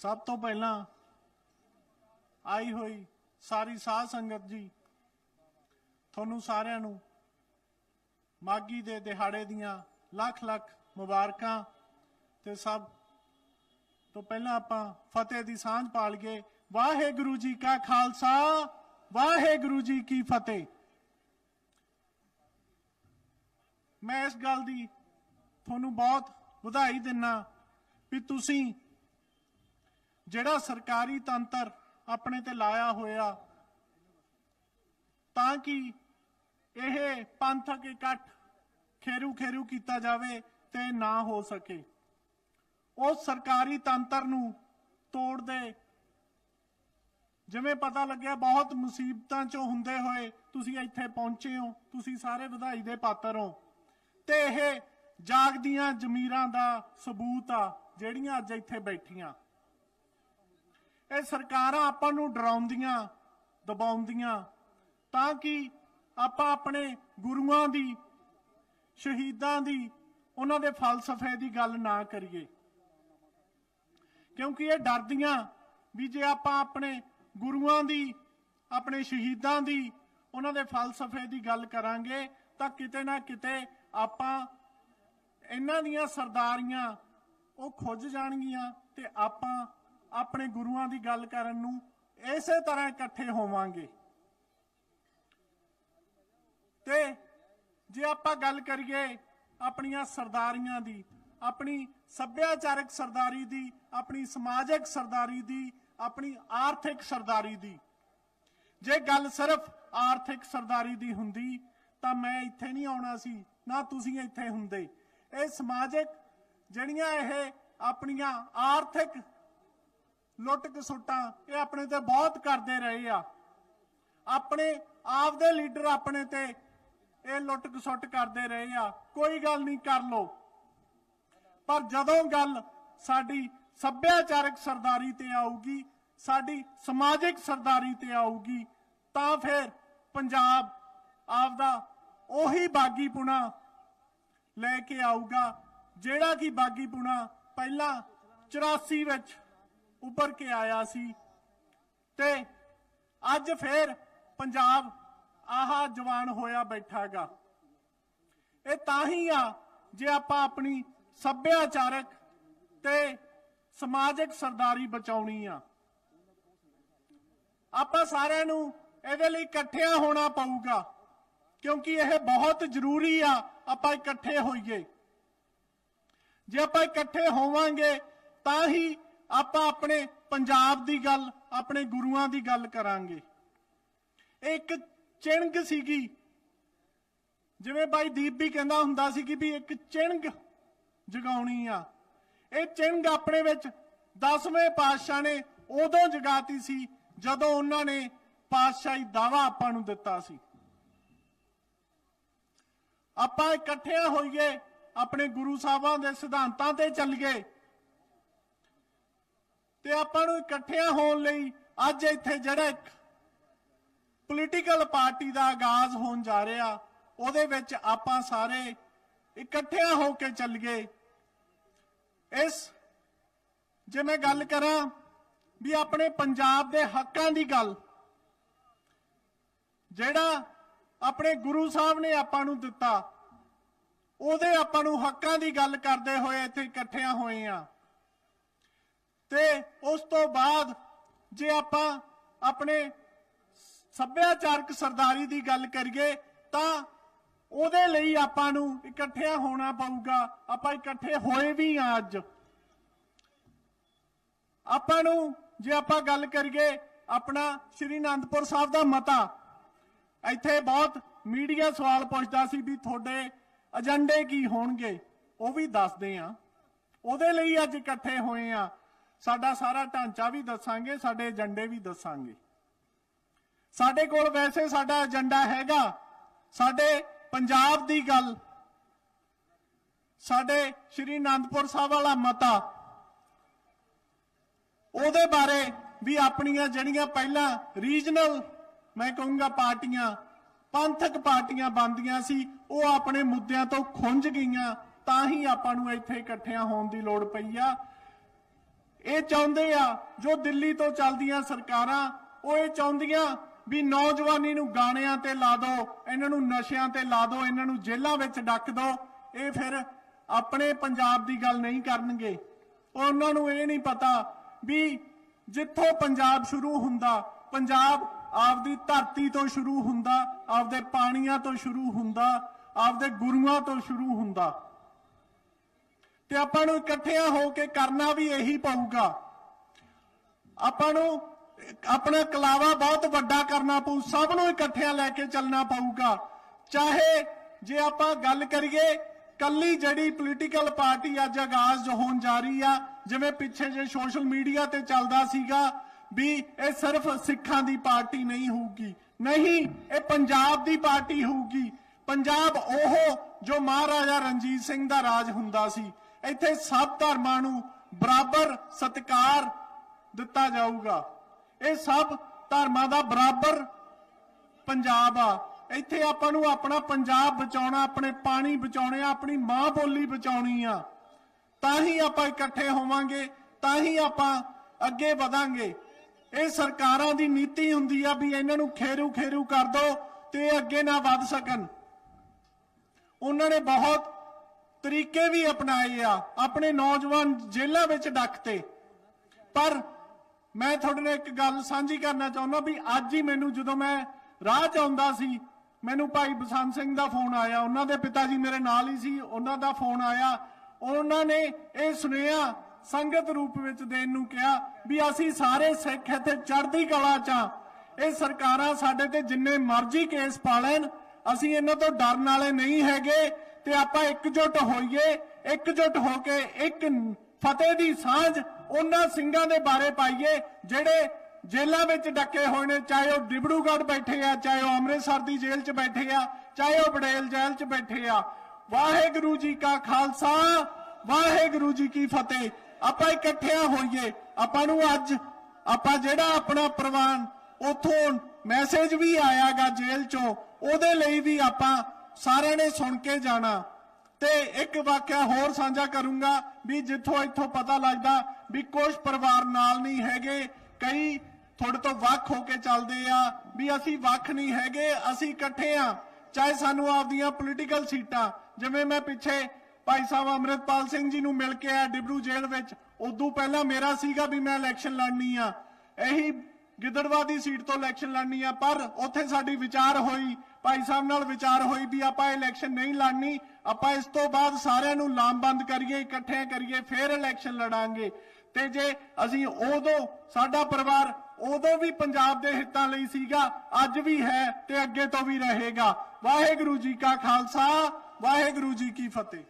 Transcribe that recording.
ਸਭ ਤੋਂ ਪਹਿਲਾਂ ਆਈ ਹੋਈ ਸਾਰੀ ਸਾਧ ਸੰਗਤ ਜੀ, ਤੁਹਾਨੂੰ ਸਾਰਿਆਂ ਨੂੰ ਮਾਗੀ ਦੇ ਦਿਹਾੜੇ ਦੀਆਂ ਲੱਖ ਲੱਖ ਮੁਬਾਰਕਾਂ ਤੇ ਸਭ ਤੋਂ ਪਹਿਲਾਂ ਆਪਾਂ ਫਤਿਹ ਦੀ ਸਾਂਝ ਪਾਲ ਗਏ ਵਾਹਿਗੁਰੂ ਜੀ ਕਾ ਖਾਲਸਾ, ਵਾਹਿਗੁਰੂ ਜੀ ਕੀ ਫਤਿਹ। ਮੈਂ ਇਸ ਗੱਲ ਦੀ ਤੁਹਾਨੂੰ ਬਹੁਤ ਵਧਾਈ ਦਿੰਨਾ ਵੀ ਤੁਸੀਂ ਜਿਹੜਾ ਸਰਕਾਰੀ ਤੰਤਰ ਆਪਣੇ ਤੇ ਲਾਇਆ ਹੋਇਆ, ਤਾਂ ਕਿ ਇਹ ਪੰਥਕ ਇਕੱਠ ਖੇਰੂ ਖੇਰੂ ਕੀਤਾ ਜਾਵੇ ਤੇ ਨਾ ਹੋ ਸਕੇ। ਉਸ ਸਰਕਾਰੀ ਤੰਤਰ ਨੂੰ ਤੋੜਦੇ, ਜਿਵੇਂ ਪਤਾ ਲੱਗਿਆ, ਬਹੁਤ ਮੁਸੀਬਤਾਂ ਚੋਂ ਹੁੰਦੇ ਹੋਏ ਤੁਸੀਂ ਇੱਥੇ ਪਹੁੰਚੇ ਹੋ, ਤੁਸੀਂ ਸਾਰੇ ਵਧਾਈ ਦੇ ਪਾਤਰ ਹੋ। ਤੇ ਇਹ ਜਾਗਦੀਆਂ ਜ਼ਮੀਰਾਂ ਦਾ ਸਬੂਤ ਆ, ਜਿਹੜੀਆਂ ਅੱਜ ਇੱਥੇ ਬੈਠੀਆਂ। ਇਹ ਸਰਕਾਰਾਂ ਆਪਾਂ ਨੂੰ ਡਰਾਉਂਦੀਆਂ, ਦਬਾਉਂਦੀਆਂ ਤਾਂ ਕਿ ਆਪਾਂ ਆਪਣੇ ਗੁਰੂਆਂ ਦੀ, ਸ਼ਹੀਦਾਂ ਦੀ, ਉਹਨਾਂ ਦੇ ਫਲਸਫੇ ਦੀ ਗੱਲ ਨਾ ਕਰੀਏ। ਕਿਉਂਕਿ ਇਹ ਡਰਦੀਆਂ ਵੀ ਜੇ ਆਪਾਂ ਆਪਣੇ ਗੁਰੂਆਂ ਦੀ, ਆਪਣੇ ਸ਼ਹੀਦਾਂ ਦੀ, ਉਹਨਾਂ ਦੇ ਫਲਸਫੇ ਦੀ ਗੱਲ ਕਰਾਂਗੇ ਤਾਂ ਕਿਤੇ ਨਾ ਕਿਤੇ ਆਪਾਂ ਇਹਨਾਂ ਦੀਆਂ ਸਰਦਾਰੀਆਂ ਉਹ ਖੁੱਜ ਜਾਣਗੀਆਂ ਤੇ ਆਪਾਂ ਆਪਣੇ ਗੁਰੂਆਂ ਦੀ ਗੱਲ ਕਰਨ ਨੂੰ ਇਸੇ ਤਰ੍ਹਾਂ ਇਕੱਠੇ ਹੋਵਾਂਗੇ। ਤੇ ਜੇ ਆਪਾਂ ਗੱਲ ਕਰੀਏ ਆਪਣੀਆਂ ਸਰਦਾਰੀਆਂ ਦੀ, ਆਪਣੀ ਸੱਭਿਆਚਾਰਕ ਸਰਦਾਰੀ ਦੀ, ਆਪਣੀ ਸਮਾਜਿਕ ਸਰਦਾਰੀ ਦੀ, ਆਪਣੀ ਆਰਥਿਕ ਸਰਦਾਰੀ ਦੀ, ਜੇ ਗੱਲ ਸਿਰਫ ਆਰਥਿਕ ਸਰਦਾਰੀ ਦੀ ਹੁੰਦੀ, ਤਾਂ ਮੈਂ ਇੱਥੇ ਨਹੀਂ ਆਉਣਾ ਸੀ, ਨਾ ਤੁਸੀਂ ਇੱਥੇ ਹੁੰਦੇ। ਇਹ ਸਮਾਜਿਕ ਜਿਹੜੀਆਂ ਇਹ ਆਪਣੀਆਂ ਆਰਥਿਕ ਲੁੱਟ ਕਸੁੱਟਾਂ ਇਹ ਆਪਣੇ ਤੇ ਬਹੁਤ ਕਰਦੇ ਰਹੇ ਆ। ਆਪਣੇ ਆਪ ਦੇ ਲੀਡਰ ਆਪਣੇ ਤੇ ਇਹ ਲੁੱਟ ਕਸੁੱਟ ਕਰਦੇ ਰਹੇ ਆ। ਕੋਈ ਗੱਲ ਨਹੀਂ ਕਰ ਲੋ ਪਰ ਜਦੋਂ ਗੱਲ ਸਾਡੀ ਸੱਭਿਆਚਾਰਕ ਸਰਦਾਰੀ ਤੇ ਆਊਗੀ, ਸਾਡੀ ਸਮਾਜਿਕ ਸਰਦਾਰੀ ਤੇ ਆਊਗੀ, ਤਾਂ ਫਿਰ ਪੰਜਾਬ ਆਪਦਾ ਉਹੀ ਬਾਗੀਪੁਣਾ ਲੈ ਕੇ ਆਊਗਾ, ਜਿਹੜਾ ਕਿ ਬਾਗੀਪੁਣਾ ਪਹਿਲਾਂ 84 ਵਿੱਚ ਉੱਭਰ ਕੇ ਆਇਆ ਸੀ ਤੇ ਅੱਜ ਫੇਰ ਪੰਜਾਬ ਆਹਾ ਜਵਾਨ ਹੋਇਆ ਬੈਠਾਗਾ। ਇਹ ਤਾਂ ਹੀ ਆ ਜੇ ਆਪਾਂ ਆਪਣੀ ਸੱਭਿਆਚਾਰਕ ਤੇ ਸਮਾਜਿਕ ਸਰਦਾਰੀ ਬਚਾਉਣੀ ਆ। ਆਪਾਂ ਸਾਰਿਆਂ ਨੂੰ ਇਹਦੇ ਲਈ ਇਕੱਠਿਆਂ ਹੋਣਾ ਪਊਗਾ, ਕਿਉਂਕਿ ਇਹ ਬਹੁਤ ਜ਼ਰੂਰੀ ਆ ਆਪਾਂ ਇਕੱਠੇ ਹੋਈਏ। ਜੇ ਆਪਾਂ ਇਕੱਠੇ ਹੋਵਾਂਗੇ ਤਾਂ ਹੀ ਆਪਾਂ ਆਪਣੇ ਪੰਜਾਬ ਦੀ ਗੱਲ, ਆਪਣੇ ਗੁਰੂਆਂ ਦੀ ਗੱਲ ਕਰਾਂਗੇ। ਇਹ ਇੱਕ ਚਿੰਗ ਸੀਗੀ। ਜਿਵੇਂ ਬਾਈ ਦੀਪ ਵੀ ਕਹਿੰਦਾ ਹੁੰਦਾ ਸੀ ਕਿ ਵੀ ਇੱਕ ਚਿੰਗ ਜਗਾਉਣੀ ਆ। ਇਹ ਚਿੰਗ ਆਪਣੇ ਵਿੱਚ 10ਵੇਂ ਪਾਤਸ਼ਾਹ ਨੇ ਉਦੋਂ ਜਗਾਤੀ ਸੀ, ਜਦੋਂ ਉਹਨਾਂ ਨੇ ਪਾਤਸ਼ਾਹੀ ਦਾਵਾ ਆਪਾਂ ਨੂੰ ਦਿੱਤਾ ਸੀ। ਆਪਾਂ ਇਕੱਠਿਆਂ ਹੋਈਏ, ਆਪਣੇ ਗੁਰੂ ਸਾਹਿਬਾਂ ਦੇ ਸਿਧਾਂਤਾਂ ਤੇ ਚੱਲੀਏ ਤੇ ਆਪਾਂ ਨੂੰ ਇਕੱਠਿਆਂ ਹੋਣ ਲਈ ਅੱਜ ਇੱਥੇ ਜਿਹੜਾ ਇੱਕ ਪੋਲੀਟੀਕਲ ਪਾਰਟੀ ਦਾ ਆਗਾਜ਼ ਹੋਣ ਜਾ ਰਿਹਾ, ਉਹਦੇ ਵਿੱਚ ਆਪਾਂ ਸਾਰੇ ਇਕੱਠਿਆਂ ਹੋ ਕੇ ਚੱਲੀਏ। ਇਸ, ਜੇ ਮੈਂ ਗੱਲ ਕਰਾਂ ਵੀ ਆਪਣੇ ਪੰਜਾਬ ਦੇ ਹੱਕਾਂ ਦੀ ਗੱਲ, ਜਿਹੜਾ ਆਪਣੇ ਗੁਰੂ ਸਾਹਿਬ ਨੇ ਆਪਾਂ ਨੂੰ ਦਿੱਤਾ, ਉਹਦੇ ਆਪਾਂ ਨੂੰ ਹੱਕਾਂ ਦੀ ਗੱਲ ਕਰਦੇ ਹੋਏ ਇੱਥੇ ਇਕੱਠਿਆਂ ਹੋਏ ਆ ਤੇ ਉਸ ਤੋਂ ਬਾਅਦ ਜੇ ਆਪਾਂ ਆਪਣੇ ਸੱਭਿਆਚਾਰਕ ਸਰਦਾਰੀ ਦੀ ਗੱਲ ਕਰੀਏ, ਤਾਂ ਉਹਦੇ ਲਈ ਆਪਾਂ ਨੂੰ ਇਕੱਠਿਆਂ ਹੋਣਾ ਪਊਗਾ। ਆਪਾਂ ਇਕੱਠੇ ਹੋਏ ਵੀ ਆ ਅੱਜ। ਆਪਾਂ ਨੂੰ ਜੇ ਆਪਾਂ ਗੱਲ ਕਰੀਏ ਆਪਣਾ ਸ਼੍ਰੀ ਅਨੰਦਪੁਰ ਸਾਹਿਬ ਦਾ ਮਤਾ, ਇੱਥੇ ਬਹੁਤ ਮੀਡੀਆ ਸਵਾਲ ਪੁੱਛਦਾ ਸੀ ਵੀ ਤੁਹਾਡੇ ਏਜੰਡੇ ਕੀ ਹੋਣਗੇ, ਉਹ ਵੀ ਦੱਸਦੇ ਆ ਉਹਦੇ ਲਈ ਅੱਜ ਇਕੱਠੇ ਹੋਏ ਆ ਸਾਡਾ ਸਾਰਾ ਢਾਂਚਾ ਵੀ ਦੱਸਾਂਗੇ, ਸਾਡੇ ਏਜੰਡੇ ਵੀ ਦੱਸਾਂਗੇ। ਸਾਡੇ ਕੋਲ ਵੈਸੇ ਸਾਡਾ ਏਜੰਡਾ ਹੈਗਾ, ਸਾਡੇ ਪੰਜਾਬ ਦੀ ਗੱਲ, ਸਾਡੇ ਸ਼੍ਰੀ ਅਨੰਦਪੁਰ ਸਾਹਿਬ ਵਾਲਾ ਮਤਾ, ਉਹਦੇ ਬਾਰੇ ਵੀ ਆਪਣੀਆਂ ਜਿਹੜੀਆਂ ਪਹਿਲਾਂ ਰੀਜਨਲ, ਮੈਂ ਕਹੂੰਗਾ ਪਾਰਟੀਆਂ, ਪੰਥਕ ਪਾਰਟੀਆਂ ਬੰਦੀਆਂ ਸੀ, ਉਹ ਆਪਣੇ ਮੁੱਦਿਆਂ ਤੋਂ ਖੁੰਝ ਗਈਆਂ, ਤਾਂ ਹੀ ਆਪਾਂ ਨੂੰ ਇੱਥੇ ਇਕੱਠਿਆਂ ਹੋਣ ਦੀ ਲੋੜ ਪਈ ਆ। ਇਹ ਚਾਹੁੰਦੇ ਆ, ਜੋ ਦਿੱਲੀ ਤੋਂ ਚੱਲਦੀਆਂ ਸਰਕਾਰਾਂ, ਉਹ ਇਹ ਚਾਹੁੰਦੀਆਂ ਵੀ ਨੌਜਵਾਨੀ ਨੂੰ ਗਾਣਿਆਂ ਤੇ ਲਾ ਦਿਓ ਇਹਨਾਂ ਨੂੰ ਨਸ਼ਿਆਂ ਤੇ ਲਾ ਦਿਓ ਇਹਨਾਂ ਨੂੰ ਜੇਲ੍ਹਾਂ ਵਿੱਚ ਡੱਕ ਦਿਓ ਇਹ ਫਿਰ ਆਪਣੇ ਪੰਜਾਬ ਦੀ ਗੱਲ ਨਹੀਂ ਕਰਨਗੇ। ਉਹਨਾਂ ਨੂੰ ਇਹ ਨਹੀਂ ਪਤਾ ਵੀ ਜਿੱਥੋਂ ਪੰਜਾਬ ਸ਼ੁਰੂ ਹੁੰਦਾ, ਪੰਜਾਬ ਆਪਦੀ ਧਰਤੀ ਤੋਂ ਸ਼ੁਰੂ ਹੁੰਦਾ, ਆਪਦੇ ਪਾਣੀਆਂ ਤੋਂ ਸ਼ੁਰੂ ਹੁੰਦਾ, ਆਪਦੇ ਗੁਰੂਆਂ ਤੋਂ ਸ਼ੁਰੂ ਹੁੰਦਾ। ਤੇ ਆਪਾਂ ਨੂੰ ਇਕੱਠਿਆਂ ਹੋ ਕੇ ਕਰਨਾ ਵੀ ਇਹੀ ਪਊਗਾ। ਆਪਾਂ ਨੂੰ ਆਪਣਾ ਕਲਾਵਾ ਬਹੁਤ ਵੱਡਾ ਕਰਨਾ ਪਊ, ਸਭ ਨੂੰ ਇਕੱਠਿਆਂ ਲੈ ਕੇ ਚੱਲਣਾ ਪਊਗਾ। ਚਾਹੇ ਜੇ ਆਪਾਂ ਗੱਲ ਕਰੀਏ, ਕੱਲੀ ਜਿਹੜੀ ਪੋਲੀਟੀਕਲ ਪਾਰਟੀ ਅੱਜ ਆਗਾਜ਼ ਹੋਣ ਜਾ ਰਹੀ ਆ, ਜਿਵੇਂ ਪਿੱਛੇ ਜੇ ਸੋਸ਼ਲ ਮੀਡੀਆ ਤੇ ਚੱਲਦਾ ਸੀਗਾ ਵੀ ਇਹ ਸਿਰਫ ਸਿੱਖਾਂ ਦੀ ਪਾਰਟੀ ਨਹੀਂ ਹੋਊਗੀ। ਨਹੀਂ, ਇਹ ਪੰਜਾਬ ਦੀ ਪਾਰਟੀ ਹੋਊਗੀ। ਪੰਜਾਬ ਉਹ ਜੋ ਮਹਾਰਾਜਾ ਰਣਜੀਤ ਸਿੰਘ ਦਾ ਰਾਜ ਹੁੰਦਾ ਸੀ ਇੱਥੇ ਸਭ ਧਰਮਾਂ ਨੂੰ ਬਰਾਬਰ ਸਤਿਕਾਰ ਦਿੱਤਾ ਜਾਊਗਾ। ਇਹ ਸਭ ਧਰਮਾਂ ਦਾ ਬਰਾਬਰ ਪੰਜਾਬ ਆ। ਇੱਥੇ ਆਪਾਂ ਨੂੰ ਆਪਣਾ ਪੰਜਾਬ ਬਚਾਉਣਾ, ਆਪਣੇ ਪਾਣੀ ਬਚਾਉਣੇ ਆ, ਆਪਣੀ ਮਾਂ ਬੋਲੀ ਬਚਾਉਣੀ ਆ। ਤਾਂ ਹੀ ਆਪਾਂ ਇਕੱਠੇ ਹੋਵਾਂਗੇ, ਤਾਂ ਹੀ ਆਪਾਂ ਅੱਗੇ ਵਧਾਂਗੇ। ਇਹ ਸਰਕਾਰਾਂ ਦੀ ਨੀਤੀ ਹੁੰਦੀ ਆ ਵੀ ਇਹਨਾਂ ਨੂੰ ਖੇਰੂ ਖੇਰੂ ਕਰ ਦੋ ਤੇ ਇਹ ਅੱਗੇ ਨਾ ਵੱਧ ਸਕਣ। ਉਹਨਾਂ ਨੇ ਬਹੁਤ ਤਰੀਕੇ ਵੀ ਅਪਣਾਏ ਆ, ਆਪਣੇ ਨੌਜਵਾਨ ਜੇਲ੍ਹਾਂ ਵਿੱਚ ਡੱਕਤੇ ਪਰ ਮੈਂ ਤੁਹਾਡੇ ਨਾਲ ਇੱਕ ਗੱਲ ਸਾਂਝੀ ਕਰਨਾ ਚਾਹੁੰਦਾ ਵੀ ਅੱਜ ਹੀ ਮੈਨੂੰ ਜਦੋਂ ਮੈਂ ਰਾਹ 'ਚ ਆਉਂਦਾ ਸੀ, ਮੈਨੂੰ ਭਾਈ ਬਸੰਤ ਸਿੰਘ ਦਾ ਫੋਨ ਆਇਆ, ਉਹਨਾਂ ਦੇ ਪਿਤਾ ਜੀ ਮੇਰੇ ਨਾਲ ਹੀ ਸੀ, ਉਹਨਾਂ ਦਾ ਫੋਨ ਆਇਆ। ਉਹਨਾਂ ਨੇ ਇਹ ਸੁਨੇਹਾ ਸੰਗਤ ਰੂਪ ਵਿੱਚ ਦੇਣ ਨੂੰ ਕਿਹਾ ਵੀ ਅਸੀਂ ਸਾਰੇ ਸਿੱਖ ਇੱਥੇ ਚੜ੍ਹਦੀ ਕਲਾ 'ਚ ਆ ਇਹ ਸਰਕਾਰਾਂ ਸਾਡੇ ਤੇ ਜਿੰਨੇ ਮਰਜ਼ੀ ਕੇਸ ਪਾ ਲੈਣ, ਅਸੀਂ ਇਹਨਾਂ ਤੋਂ ਡਰਨ ਵਾਲੇ ਨਹੀਂ ਹੈਗੇ। ਤੇ ਆਪਾਂ ਇਕਜੁੱਟ ਹੋਈਏ, ਇਕਜੁੱਟ ਹੋ ਕੇ ਇੱਕ ਫਤਿਹ ਦੀ ਸਾਂਝ ਉਹਨਾਂ ਸਿੰਘਾਂ ਦੇ ਬਾਰੇ ਪਾਈਏ, ਜਿਹੜੇ ਜੇਲ੍ਹਾਂ ਵਿੱਚ ਡੱਕੇ ਹੋਏ ਨੇ, ਚਾਹੇ ਉਹ ਡਿਬੜੂਗੜ੍ਹ ਬੈਠੇ ਆ, ਚਾਹੇ ਉਹ ਅੰਮ੍ਰਿਤਸਰ ਦੀ ਜੇਲ੍ਹ 'ਚ ਬੈਠੇ ਆ, ਚਾਹੇ ਉਹ ਬੜੇਲ ਜੇਲ੍ਹ 'ਚ ਬੈਠੇ ਆ। ਵਾਹਿਗੁਰੂ ਜੀ ਕਾ ਖਾਲਸਾ, ਵਾਹਿਗੁਰੂ ਜੀ ਕੀ ਫਤਿਹ। ਆਪਾਂ ਇਕੱਠਿਆਂ ਹੋਈਏ, ਆਪਾਂ ਨੂੰ ਅੱਜ ਆਪਾਂ ਜਿਹੜਾ ਆਪਣਾ ਪ੍ਰਵਾਨ, ਉਥੋਂ ਮੈਸੇਜ ਵੀ ਆਇਆਗਾ ਜੇਲ੍ਹ 'ਚੋਂ, ਉਹਦੇ ਲਈ ਵੀ ਆਪਾਂ ਸਾਰਿਆਂ ਨੇ ਸੁਣ ਕੇ ਜਾਣਾ। ਤੇ ਇੱਕ ਵਾਕਿਆ ਹੋਰ ਸਾਂਝਾ ਕਰੂੰਗਾ ਵੀ ਜਿੱਥੋਂ ਇੱਥੋਂ ਪਤਾ ਲੱਗਦਾ ਵੀ ਕੁਝ ਪਰਿਵਾਰ ਨਾਲ ਨਹੀਂ ਹੈਗੇ। ਕਈ ਤੁਹਾਡੇ ਤੋਂ ਵੱਖ ਹੋ ਕੇ ਚੱਲਦੇ ਆ ਵੀ ਅਸੀਂ ਵੱਖ ਨਹੀਂ ਹੈਗੇ, ਅਸੀਂ ਇਕੱਠੇ ਆ। ਚਾਹੇ ਸਾਨੂੰ ਆਪਦੀਆਂ ਪੋਲੀਟੀਕਲ ਸੀਟਾਂ, ਜਿਵੇਂ ਮੈਂ ਪਿੱਛੇ ਭਾਈ ਸਾਹਿਬ ਅਮਰਿਤਪਾਲ ਸਿੰਘ ਜੀ ਨੂੰ ਮਿਲ ਕੇ ਆ ਡਿਬਰੂ ਜੇਲ੍ਹ ਵਿੱਚ, ਉਦੋਂ ਪਹਿਲਾਂ ਮੇਰਾ ਸੀਗਾ ਵੀ ਮੈਂ ਇਲੈਕਸ਼ਨ ਲੜਨੀ ਆ। ਇਹੀ ਗਿੱਦੜਵਾ ਦੀ ਸੀਟ ਤੋਂ ਇਲੈਕਸ਼ਨ ਲੜਨੀ ਆ, ਪਰ ਉੱਥੇ ਸਾਡੀ ਵਿਚਾਰ ਹੋਈ। ਭਾਈ ਸਾਹਿਬ ਨਾਲ ਵਿਚਾਰ ਹੋਈ ਵੀ ਆਪਾਂ ਇਲੈਕਸ਼ਨ ਨਹੀਂ ਲੜਨੀ। ਆਪਾਂ ਇਸ ਤੋਂ ਬਾਅਦ ਸਾਰਿਆਂ ਨੂੰ ਲਾਮਬੰਦ ਕਰੀਏ, ਇਕੱਠੇ ਕਰੀਏ, ਫਿਰ ਇਲੈਕਸ਼ਨ ਲੜਾਂਗੇ। ਤੇ ਜੇ ਅਸੀਂ ਉਦੋਂ ਸਾਡਾ ਪਰਿਵਾਰ ਉਦੋਂ ਵੀ ਪੰਜਾਬ ਦੇ ਹਿੱਤਾਂ ਲਈ ਸੀਗਾ, ਅੱਜ ਵੀ ਹੈ ਤੇ ਅੱਗੇ ਤੋਂ ਵੀ ਰਹੇਗਾ। ਵਾਹਿਗੁਰੂ ਜੀ ਕਾ ਖਾਲਸਾ, ਵਾਹਿਗੁਰੂ ਜੀ ਕੀ ਫਤਿਹ।